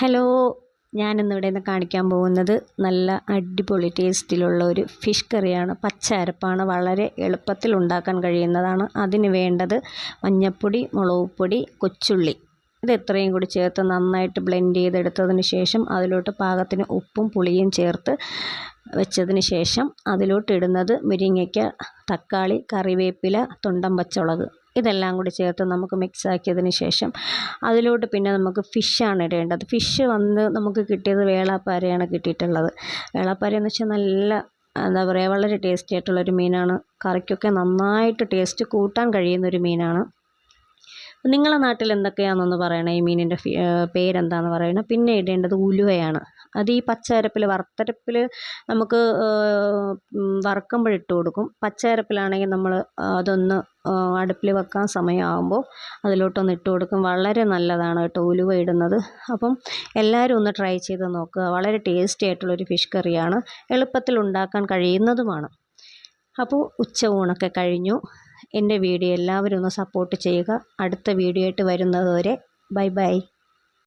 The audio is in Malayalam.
ഹലോ ഞാനിന്നിവിടെ നിന്ന് കാണിക്കാൻ പോകുന്നത് നല്ല അടിപൊളി ടേസ്റ്റിലുള്ള ഒരു ഫിഷ് കറിയാണ്. പച്ച അരപ്പാണ് വളരെ എളുപ്പത്തിൽ ഉണ്ടാക്കാൻ കഴിയുന്നതാണ്. അതിന് വേണ്ടത് മഞ്ഞൾപ്പൊടി മുളക് പൊടി കൊച്ചുള്ളി. ഇത് എത്രയും കൂടി ചേർത്ത് നന്നായിട്ട് ബ്ലെൻഡ് ചെയ്തെടുത്തതിന് ശേഷം അതിലോട്ട് പാകത്തിന് ഉപ്പും പുളിയും ചേർത്ത് വെച്ചതിന് ശേഷം അതിലോട്ട് ഇടുന്നത് മുരിങ്ങയ്ക്ക തക്കാളി കറിവേപ്പില തുണ്ടൻ പച്ചമുളക്. ഇതെല്ലാം കൂടി ചേർത്ത് നമുക്ക് മിക്സ് ആക്കിയതിന് ശേഷം അതിലോട്ട് പിന്നെ നമുക്ക് ഫിഷാണ് ഇടേണ്ടത്. ഫിഷ് വന്ന് നമുക്ക് കിട്ടിയത് വേളാപ്പാരയാണ് കിട്ടിയിട്ടുള്ളത്. വേളാപ്പാര എന്ന് വെച്ചാൽ നല്ല എന്താ പറയുക വളരെ ടേസ്റ്റി ആയിട്ടുള്ളൊരു മീനാണ്. കറിക്കൊക്കെ നന്നായിട്ട് ടേസ്റ്റ് കൂട്ടാൻ കഴിയുന്നൊരു മീനാണ്. നിങ്ങളെ നാട്ടിൽ എന്തൊക്കെയാണെന്നൊന്ന് പറയണേ? ഈ മീനിന്റെ പേരെന്താണെന്ന് പറയണേ? പിന്നെ ഇടേണ്ടത് ഉലുവയാണ്. അത് ഈ പച്ചയരപ്പിൽ വറുത്തരപ്പിൽ നമുക്ക് വറുക്കുമ്പോഴിട്ട് കൊടുക്കും. പച്ചയരപ്പിലാണെങ്കിൽ നമ്മൾ അതൊന്ന് അടുപ്പിൽ വെക്കാൻ സമയമാകുമ്പോൾ അതിലോട്ടൊന്ന് ഇട്ട് കൊടുക്കും. വളരെ നല്ലതാണ് കേട്ടോ ഉലുവ ഇടുന്നത്. അപ്പം എല്ലാവരും ഒന്ന് ട്രൈ ചെയ്ത് നോക്കുക. വളരെ ടേസ്റ്റി ആയിട്ടുള്ളൊരു ഫിഷ് കറിയാണ്. എളുപ്പത്തിൽ ഉണ്ടാക്കാൻ കഴിയുന്നതുമാണ്. അപ്പോൾ ഉച്ച ഊണൊക്കെ കഴിഞ്ഞു. എന്റെ വീഡിയോ എല്ലാവരും ഒന്ന് സപ്പോർട്ട് ചെയ്യുക. അടുത്ത വീഡിയോ ആയിട്ട് വരുന്നത് വരെ ബൈ ബൈ.